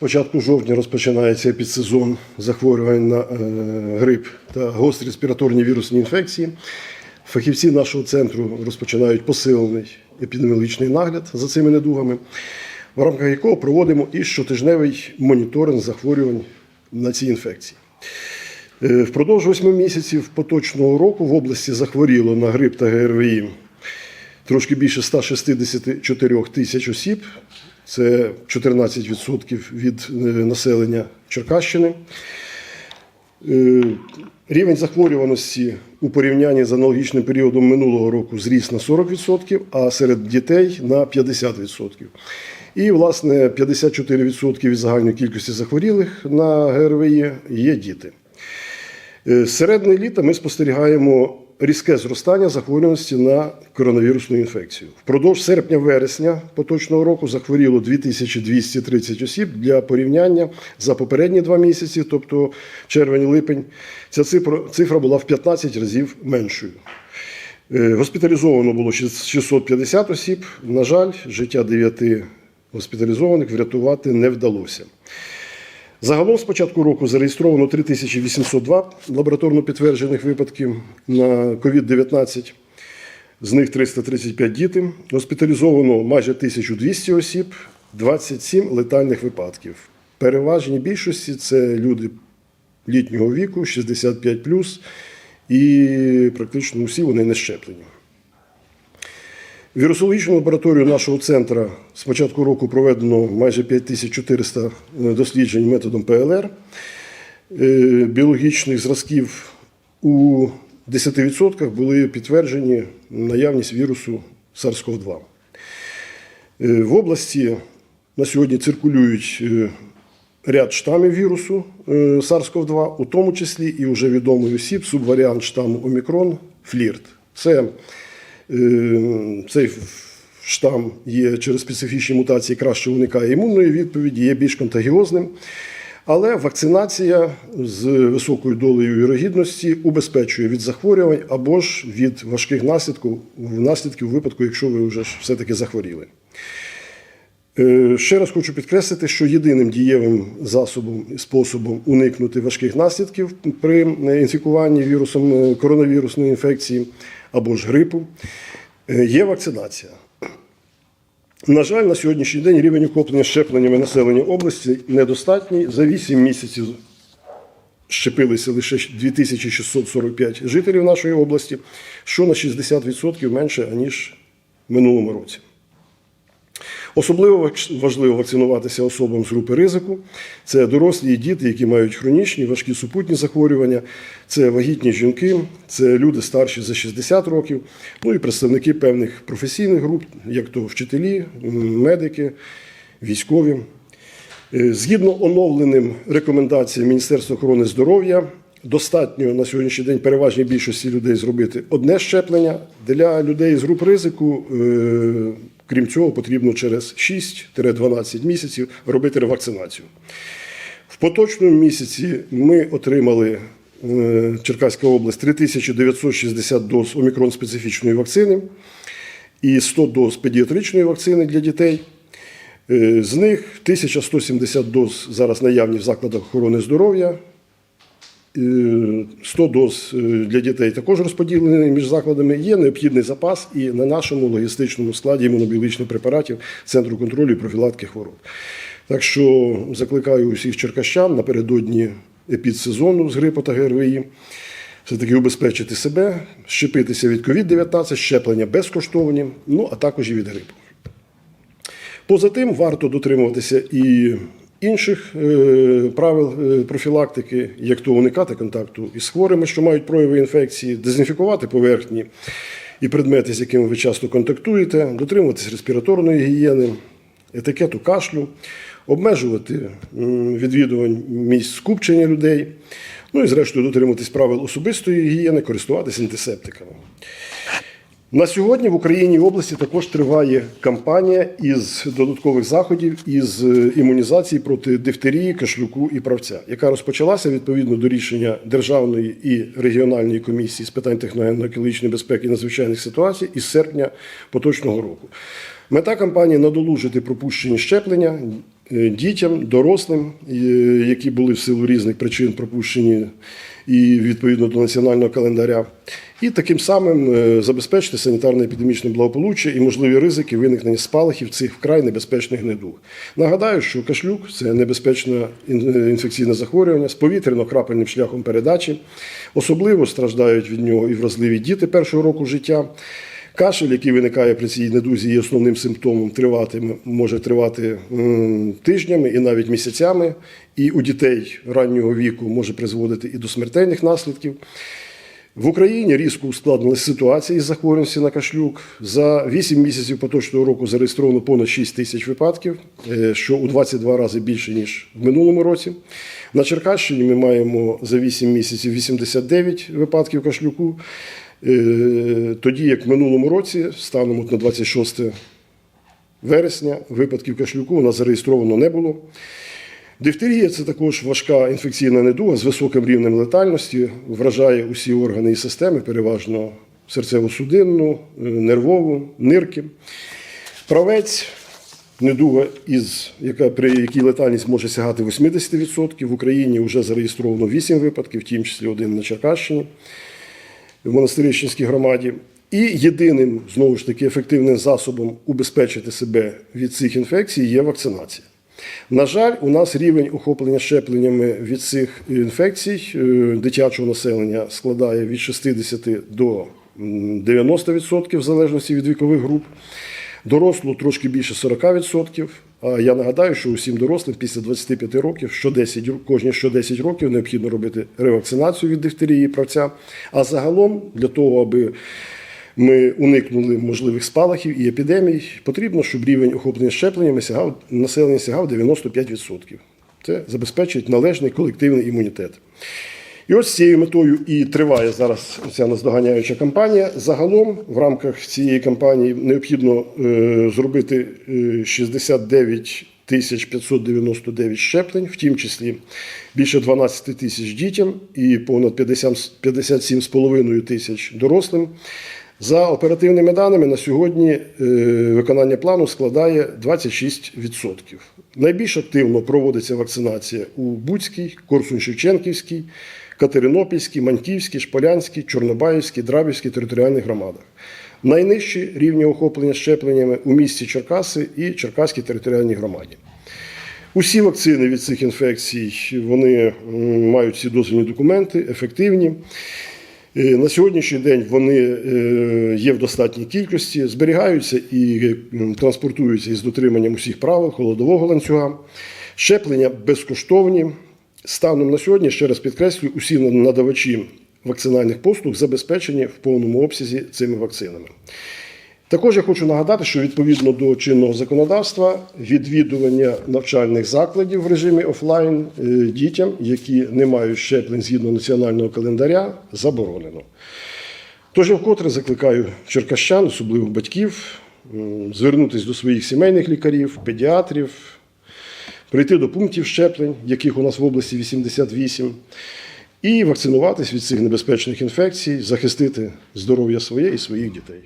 початку жовтня розпочинається підсезон захворювань на е, грип та гострі респіраторні вірусні інфекції. Фахівці нашого центру розпочинають посилений епідеміологічний нагляд за цими недугами, в рамках якого проводимо і щотижневий моніторинг захворювань на ці інфекції. Е, Впродовж восьми місяців поточного року в області захворіло на грип та ГРВІ трошки більше 164 тисяч осіб. Це 14% від е, населення Черкащини. Е, Рівень захворюваності у порівнянні з аналогічним періодом минулого року зріс на 40%, а серед дітей на 50%. І, власне, 54% від загальної кількості захворілих на ГРВІ є діти. Е, З середини літа ми спостерігаємо різке зростання захворюваності на коронавірусну інфекцію. Впродовж серпня-вересня поточного року захворіло 2230 осіб для порівняння за попередні два місяці, тобто червень-липень. Ця цифра, була в 15 разів меншою. Е, Госпіталізовано було 650 осіб. На жаль, життя 9 госпіталізованих врятувати не вдалося. Загалом з початку року зареєстровано 3802 лабораторно підтверджених випадків на COVID-19. З них 335 діти. Госпіталізовано майже 1200 осіб, 27 летальних випадків. Переважній більшості це люди літнього віку, 65 і практично усі вони не щеплені. Вірусологічну лабораторію нашого центру з початку року проведено майже 5400 досліджень методом ПЛР. Е, Біологічних зразків у 10% були підтверджені наявність вірусу SARS-CoV-2. Е, В області на сьогодні циркулюють е, ряд штамів вірусу е, SARS-CoV-2, у тому числі і вже відомий осіб субваріант штаму Омікрон флірт. Це Е, цей штам є через специфічні мутації краще уникає імунної відповіді, є більш контагіозним. Але вакцинація з високою долею вірогідності убезпечує від захворювань або ж від важких наслідків, наслідків у випадку, якщо ви вже все-таки захворіли. Е, Ще раз хочу підкреслити, що єдиним дієвим засобом і способом уникнути важких наслідків при інфікуванні вірусом е, коронавірусної інфекції або ж грипу е, є вакцинація. На жаль, на сьогоднішній день рівень охоплення щепленнями населення області недостатній. За 8 місяців щепилися лише 2645 жителів нашої області, що на 60% менше, аніж в минулому році. Особливо важливо вакцинуватися особам з групи ризику. Це дорослі і діти, які мають хронічні, важкі супутні захворювання, це вагітні жінки, це люди старші за 60 років, ну і представники певних професійних груп, як то вчителі, медики, військові. Е, Згідно оновленим рекомендаціям Міністерства охорони здоров'я, достатньо на сьогоднішній день переважній більшості людей зробити одне щеплення. Для людей з груп ризику, е, крім цього, потрібно через 6-12 місяців робити ревакцинацію. В поточному місяці ми отримали е, Черкаська область 3960 доз омікрон-специфічної вакцини і 100 доз педіатричної вакцини для дітей. Е, З них 1170 доз зараз наявні в закладах охорони здоров'я. Е, 100 доз е, для дітей також розподілені між закладами. Є необхідний запас і на нашому логістичному складі імунобіологічних препаратів Центру контролю і профілактики хвороб. Так що закликаю усіх черкащан напередодні епідсезону з грипу та ГРВІ все-таки убезпечити себе, щепитися від COVID-19, щеплення безкоштовні, ну а також і від грипу. Поза тим, варто дотримуватися і інших е, правил е, профілактики, як то уникати контакту із хворими, що мають прояви інфекції, дезінфікувати поверхні і предмети, з якими ви часто контактуєте, дотримуватись респіраторної гігієни, етикету кашлю, обмежувати відвідувань місць скупчення людей, ну і зрештою дотримуватись правил особистої гігієни, користуватися антисептиками. На сьогодні в Україні і області також триває кампанія із додаткових заходів із е, імунізації проти дифтерії, кашлюку і правця, яка розпочалася відповідно до рішення Державної і регіональної комісії з питань техногенно-екологічної безпеки і надзвичайних ситуацій із серпня поточного року. Мета кампанії надолужити пропущені щеплення дітям, дорослим, е, які були в силу різних причин пропущені і відповідно до національного календаря, і таким самим е, забезпечити санітарно-епідемічне благополуччя і можливі ризики виникнення спалахів цих вкрай небезпечних недуг. Нагадаю, що кашлюк це небезпечне е, інфекційне захворювання з повітряно-крапельним шляхом передачі. Особливо страждають від нього і вразливі діти першого року життя. Кашель, який виникає при цій недузі, є основним симптомом, триватиме, може тривати тижнями і навіть місяцями. І у дітей раннього віку може призводити і до смертельних наслідків. В Україні різко ускладнилася ситуація із захворюваністю на кашлюк. За 8 місяців поточного року зареєстровано понад 6 тисяч випадків, е, що у 22 рази більше, ніж в минулому році. На Черкащині ми маємо за 8 місяців 89 випадків кашлюку, тоді як в минулому році, станом на 26 вересня, випадків кашлюку у нас зареєстровано не було. Дифтерія це також важка інфекційна недуга з високим рівнем летальності, вражає усі органи і системи, переважно серцево-судинну, е, нервову, нирки. Правець недуга, із, яка, при якій летальність може сягати 80%. В Україні вже зареєстровано 8 випадків, в тім числі один на Черкащині в монастирищенській громаді. І єдиним знову ж таки ефективним засобом убезпечити себе від цих інфекцій є вакцинація. На жаль, у нас рівень охоплення щепленнями від цих інфекцій е, дитячого населення складає від 60 до м, 90% в залежності від вікових груп. Дорослу трошки більше 40%. Я нагадаю, що усім дорослим після 25 років, що 10, кожні що 10 років необхідно робити ревакцинацію від дифтерії правця. А загалом для того, аби ми уникнули можливих спалахів і епідемій, потрібно, щоб рівень охоплення щепленнями сягав населення сягав 95%. Це забезпечить належний колективний імунітет. І ось цією метою і триває зараз ця наздоганяюча кампанія. Загалом в рамках цієї кампанії необхідно е, зробити е, 69 тисяч 599 щеплень, в тім числі більше 12 тисяч дітям і понад 50 57,5 тисяч дорослим. За оперативними даними на сьогодні е, виконання плану складає 26%. Найбільш активно проводиться вакцинація у Буцькій, Корсунь-Шевченківській, Катеринопільській, Маньківській, Шполянській, Чорнобаївській, Драбівській територіальних громадах. Найнижчі рівні охоплення щепленнями у місті Черкаси і Черкаській територіальній громаді. Усі вакцини від цих інфекцій вони мають всі дозвільні документи, ефективні. Е, На сьогоднішній день вони е, є в достатній кількості, зберігаються і транспортуються із дотриманням усіх правил холодового ланцюга. Щеплення безкоштовні. Станом на сьогодні, ще раз підкреслюю, усі надавачі вакцинальних послуг забезпечені в повному обсязі цими вакцинами. Також я хочу нагадати, що відповідно до чинного законодавства відвідування навчальних закладів в режимі офлайн е, дітям, які не мають щеплень згідно національного календаря, заборонено. Тож я вкотре закликаю черкащан, особливо батьків, звернутися до своїх сімейних лікарів, педіатрів, прийти до пунктів щеплень, яких у нас в області 88, і вакцинуватись від цих небезпечних інфекцій, захистити здоров'я своє і своїх дітей.